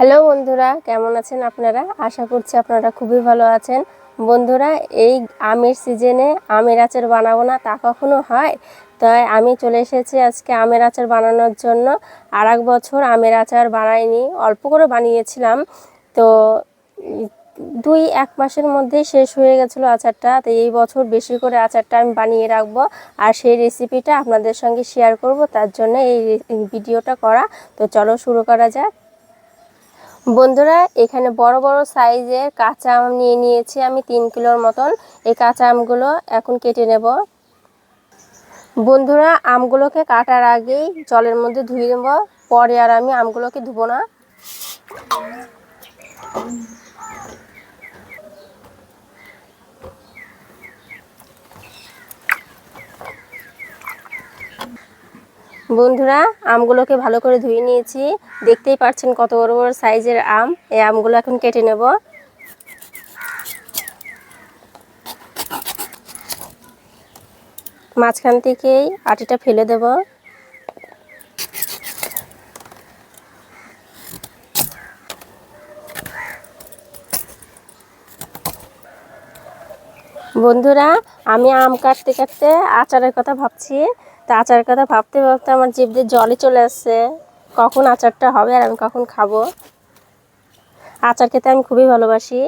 Hello বন্ধুরা, কেমন আছেন আপনারা? আশা করছি আপনারা খুবই ভালো আছেন। বন্ধুরা, এই আমের সিজনে আমের আচার বানাবো না, তা কখনো হয়? তাই আমি চলে এসেছি আজকে আমের আচার বানানোর জন্য। আর এক বছর আমের আচার বানাইনি, অল্প করে বানিয়েছিলাম। তো, দুই এক মাসের মধ্যেই শেষ হয়ে গেছিল আচারটা। তো এই বছর বেশি করে আচারটা আমি বানিয়ে রাখব। আর সেই রেসিপিটা আপনাদের সঙ্গে শেয়ার করব, তার জন্য এই ভিডিওটা করা। তো চলো শুরু করা যাক। বন্ধুরা, এখানে বড় বড় সাইজের কাঁচা আম নিয়ে নিয়েছি আমি তিন কিলোর মতন। এই কাঁচা আমগুলো এখন কেটে নেব। বন্ধুরা, আমগুলোকে কাটার আগেই জলের মধ্যে ধুয়ে নেব। পরে আর আমি আমগুলোকে ধুবো না। বন্ধুরা, আমগুলোকে ভালো করে ধুয়ে নিয়েছি। দেখতেই পাচ্ছেন কত বড় বড় সাইজের আম। এই আমগুলো এখন কেটে নেব। মাঝখান থেকেই আটিটা ফেলে দেব। বন্ধুরা, আমি আম কাটতে কাটতে আচারের কথা ভাবছি। তা আচারের কথা ভাবতে ভাবতে আমার জিভ দিয়ে জলই চলে আসছে। কখন আচারটা হবে আর আমি কখন খাব? আচার খেতে আমি খুবই ভালোবাসি।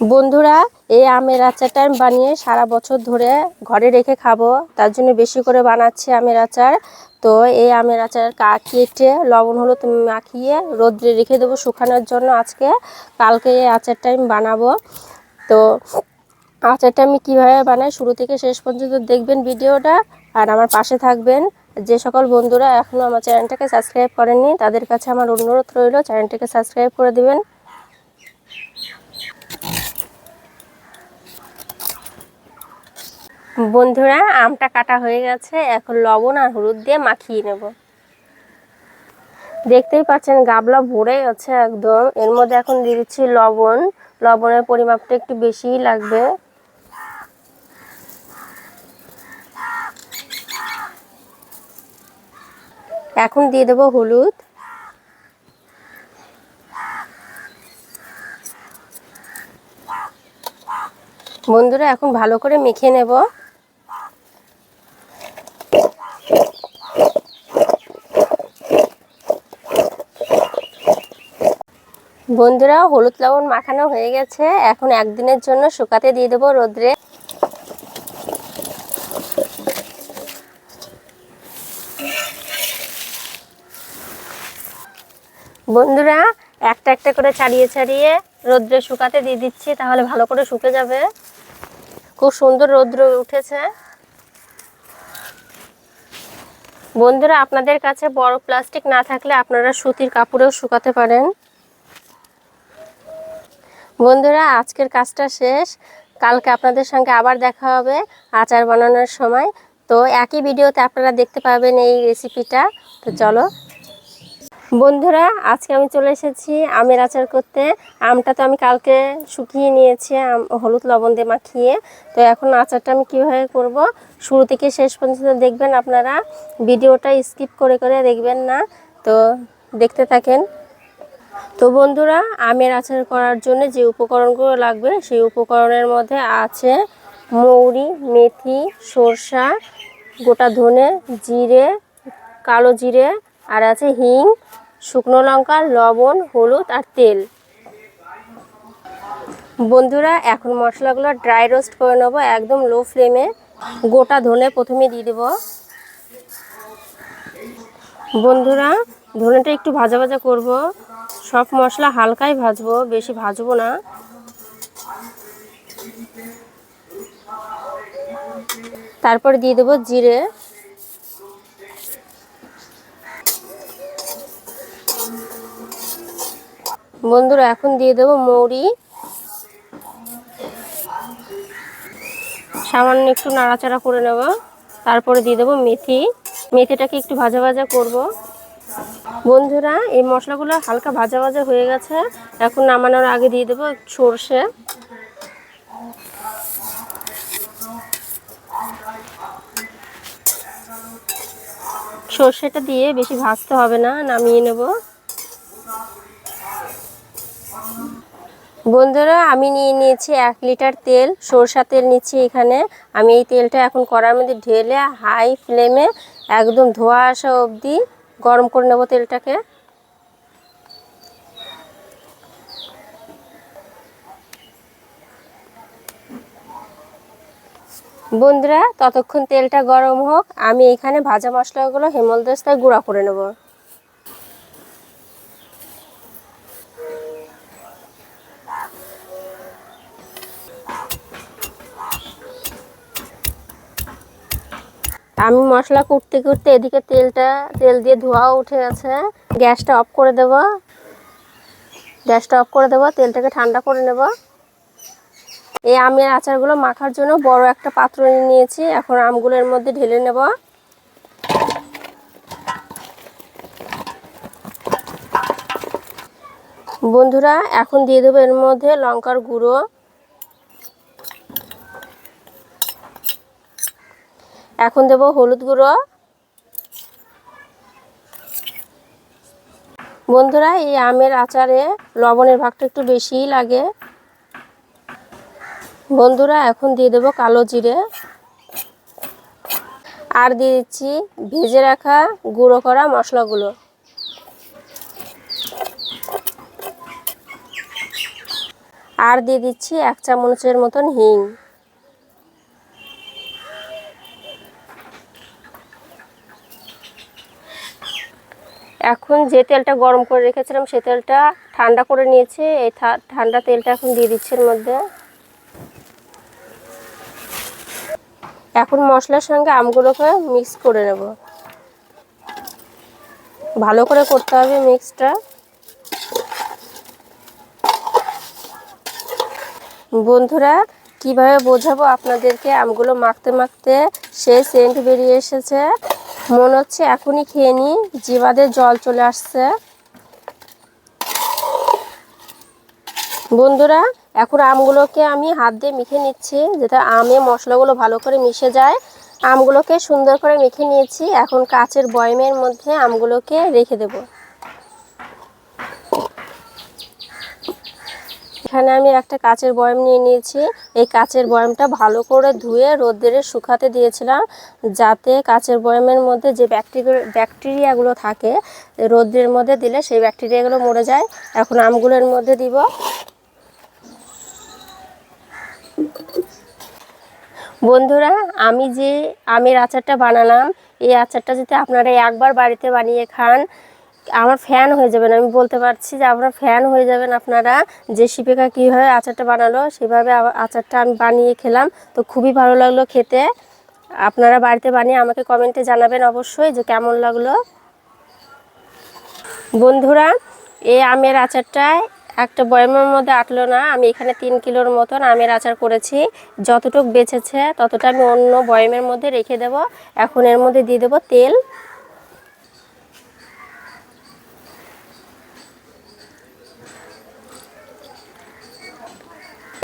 বন্ধুরা, এই আমের আচারটা আমি বানিয়ে সারা বছর ধরে ঘরে রেখে খাব। তার জন্য বেশি করে বানাচ্ছি আমের আচার। তো এই আমের আচার কা কেটে লবণ, হলুদ মাখিয়ে রোদ্রে রেখে দেবো শুকানোর জন্য আজকে। কালকে এই আচারটা আমি বানাবো। তো আচারটা আমি কীভাবে বানাই শুরু থেকে শেষ পর্যন্ত দেখবেন ভিডিওটা। আর আমার পাশে থাকবেন যে সকল বন্ধুরা এখনও আমার চ্যানেলটাকে সাবস্ক্রাইব করেননি, তাদের কাছে আমার অনুরোধ রইল চ্যানেলটাকে সাবস্ক্রাইব করে দিবেন। বন্ধুরা, আমটা কাটা হয়ে গেছে। এখন লবণ আর হলুদ দিয়ে মাখিয়ে নেব। দেখতেই পাচ্ছেন গাবলা ভরে গেছে একদম। এর মধ্যে এখন দিয়ে দিচ্ছি লবণ। লবণের পরিমাপটা একটু বেশিই লাগবে। এখন দিয়ে দেবো হলুদ। বন্ধুরা, এখন ভালো করে মেখে নেব। বন্ধুরা, হলুদ লবণ মাখানো হয়ে গেছে। এখন একদিনের জন্য শুকাতে দিয়ে দেবো রোদ্রে। বন্ধুরা, একটা একটা করে ছাড়িয়ে ছাড়িয়ে রোদ্রে শুকাতে দিয়ে দিচ্ছি, তাহলে ভালো করে শুকে যাবে। খুব সুন্দর রৌদ্র উঠেছে। বন্ধুরা, আপনাদের কাছে বড় প্লাস্টিক না থাকলে আপনারা সুতির কাপড়েও শুকাতে পারেন। বন্ধুরা, আজকের কাজটা শেষ। কালকে আপনাদের সঙ্গে আবার দেখা হবে আচার বানানোর সময়। তো একই ভিডিওতে আপনারা দেখতে পাবেন এই রেসিপিটা তো চলো বন্ধুরা, আজকে আমি চলে এসেছি আমের আচার করতে। আমটা তো আমি কালকে শুকিয়ে নিয়েছি হলুদ লবণ দিয়ে মাখিয়ে। তো এখন আচারটা আমি কীভাবে করব, শুরু থেকে শেষ পর্যন্ত দেখবেন আপনারা। ভিডিওটা স্কিপ করে করে দেখবেন না, তো দেখতে থাকেন। তো বন্ধুরা, আমের আচার করার জন্য যে উপকরণগুলো লাগবে, সেই উপকরণের মধ্যে আছে মৌরি, মেথি, সরষা, গোটা ধনে, জিরে, কালো জিরে আর আছে হিং, শুকনো লঙ্কা, লবণ, হলুদ আর তেল। বন্ধুরা, এখন মশলাগুলো ড্রাই রোস্ট করে নেব একদম লো ফ্লেমে গোটা ধনে প্রথমে দিয়ে দেব। বন্ধুরা, ধনেটা একটু ভাজা ভাজা করব। সব মশলা হালকাই ভাজবো, বেশি ভাজবো না। তারপর দিয়ে দেবো জিরে। বন্ধুরা, এখন দিয়ে দেবো মৌরি। সামান্য একটু নাড়াচাড়া করে নেব। তারপরে দিয়ে দেবো মেথি। মেথিটাকে একটু ভাজা ভাজা করব। বন্ধুরা, এই মশলাগুলো হালকা ভাজা ভাজা হয়ে গেছে। এখন নামানোর আগে দিয়ে দেবো সর্ষে। সর্ষেটা দিয়ে বেশি ভাজতে হবে না, নামিয়ে নেব। বন্ধুরা, আমি নিয়ে নিয়েছি এক লিটার তেল। সরষা তেল নিচ্ছি এখানে। আমি এই তেলটা এখন কড়ার মধ্যে ঢেলে হাই ফ্লেমে একদম ধোয়া আসা অবধি গরম করে নেব তেলটাকে। বন্ধুরা, ততক্ষণ তেলটা গরম হোক। আমি এখানে ভাজা মশলাগুলো হেমলদস্তায় গুঁড়া করে নেব। আমি মশলা কুটতে কুটতে এদিকে তেলটা, তেল দিয়ে ধোয়াও উঠে গেছে। গ্যাসটা অফ করে দেব। গ্যাসটা অফ করে দেব, তেলটাকে ঠান্ডা করে নেব। এই আমের আচারগুলো মাখার জন্য বড় একটা পাত্র নিয়ে নিয়েছি। এখন আমগুলোর মধ্যে ঢেলে নেব। বন্ধুরা, এখন দিয়ে দেবো এর মধ্যে লঙ্কার গুঁড়ো। এখন দেব হলুদ গুঁড়ো। বন্ধুরা, এই আমের আচারে লবণের ভাগটা একটু বেশিই লাগে। বন্ধুরা, এখন দিয়ে দেবো কালো জিরে। আর দিয়ে দিচ্ছি ভেজে রাখা গুঁড়ো করা মশলাগুলো। আর দিয়ে দিচ্ছি এক চামচের মতন হিং। এখন যে তেলটা গরম করে রেখেছিলাম, সে তেলটা ঠান্ডা করে নিয়েছি। এই ঠান্ডা তেলটা এখন দিয়ে দিচ্ছি এর মধ্যে। এখন মশলার সঙ্গে আমগুলোকে মিক্স করে নেব। ভালো করে করতে হবে মিক্সটা বন্ধুরা, কীভাবে বোঝাবো আপনাদেরকে? আমগুলো মাখতে মাখতে সে সেন্ট বেরিয়ে এসেছে। মনে হচ্ছে এখনই খেয়ে নিই। জিবাদের জল চলে আসছে। বন্ধুরা, এখন আমগুলোকে আমি হাত দিয়ে মেখে নিচ্ছি যেটা আমে মশলাগুলো ভালো করে মিশে যায়। আমগুলোকে সুন্দর করে মেখে নিয়েছি। এখন কাচের বয়মের মধ্যে আমগুলোকে রেখে দেব। এখানে আমি একটা কাচের বয়ম নিয়ে নিয়েছি। এই কাচের বয়মটা ভালো করে ধুয়ে রোদ্রে শুকাতে দিয়েছিলাম যাতে কাচের বয়মের মধ্যে যে ব্যাকটেরিয়া ব্যাকটেরিয়াগুলো থাকে রোদ্রের মধ্যে দিলে সেই ব্যাকটেরিয়াগুলো মরে যায়। এখন আমগুলোর মধ্যে দিব। বন্ধুরা, আমি যে আমের আচারটা বানালাম, এই আচারটা যদি আপনারা একবার বাড়িতে বানিয়ে খান আমার ফ্যান হয়ে যাবেন, আমি বলতে পারছি যে আপনার ফ্যান হয়ে যাবেন আপনারা। যে শিপিকা কীভাবে আচারটা বানালো, সেভাবে আচারটা আমি বানিয়ে খেলাম। তো খুবই ভালো লাগল খেতে। আপনারা বাড়িতে বানিয়ে আমাকে কমেন্টে জানাবেন অবশ্যই যে কেমন লাগল। বন্ধুরা এই আমের আচারটায় একটা বয়মের মধ্যে আটলো না, আমি এখানে তিন কিলোর মতন আমের আচার করেছি। যতটুক বেঁচেছে, ততটা আমি অন্য বয়মের মধ্যে রেখে দেব। এখন এর মধ্যে দিয়ে দেবো তেল।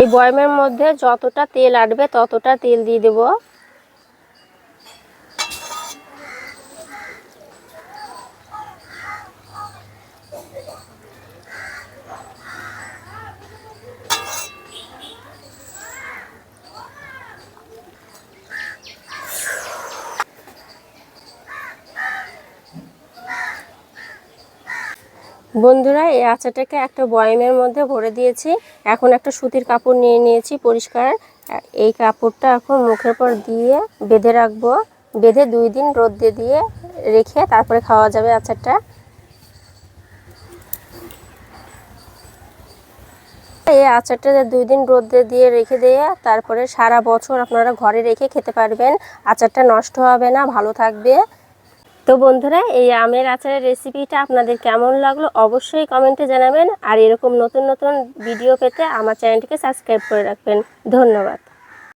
এই বয়মের মধ্যে যতটা তেল আটবে ততটা তেল দিয়ে দেবো। বন্ধুরা, এই আচারটাকে একটা বয়ামের মধ্যে ভরে দিয়েছি। এখন একটা সুতির কাপড় নিয়ে নিয়েছি পরিষ্কার। এই কাপড়টা এখন মুখের পর দিয়ে বেঁধে রাখব। বেঁধে দুই দিন রোদ্রে দিয়ে রেখে তারপরে খাওয়া যাবে আচারটা। এই আচারটা দুই দিন রোদ্রে দিয়ে রেখে দিয়ে তারপরে সারা বছর আপনারা ঘরে রেখে খেতে পারবেন। আচারটা নষ্ট হবে না, ভালো থাকবে। তো বন্ধুরা, এই আমের আচারের রেসিপিটা আপনাদের কেমন লাগল অবশ্যই কমেন্টে জানাবেন। আর এরকম নতুন নতুন ভিডিও পেতে আমার চ্যানেলটিকে সাবস্ক্রাইব করে রাখবেন। ধন্যবাদ।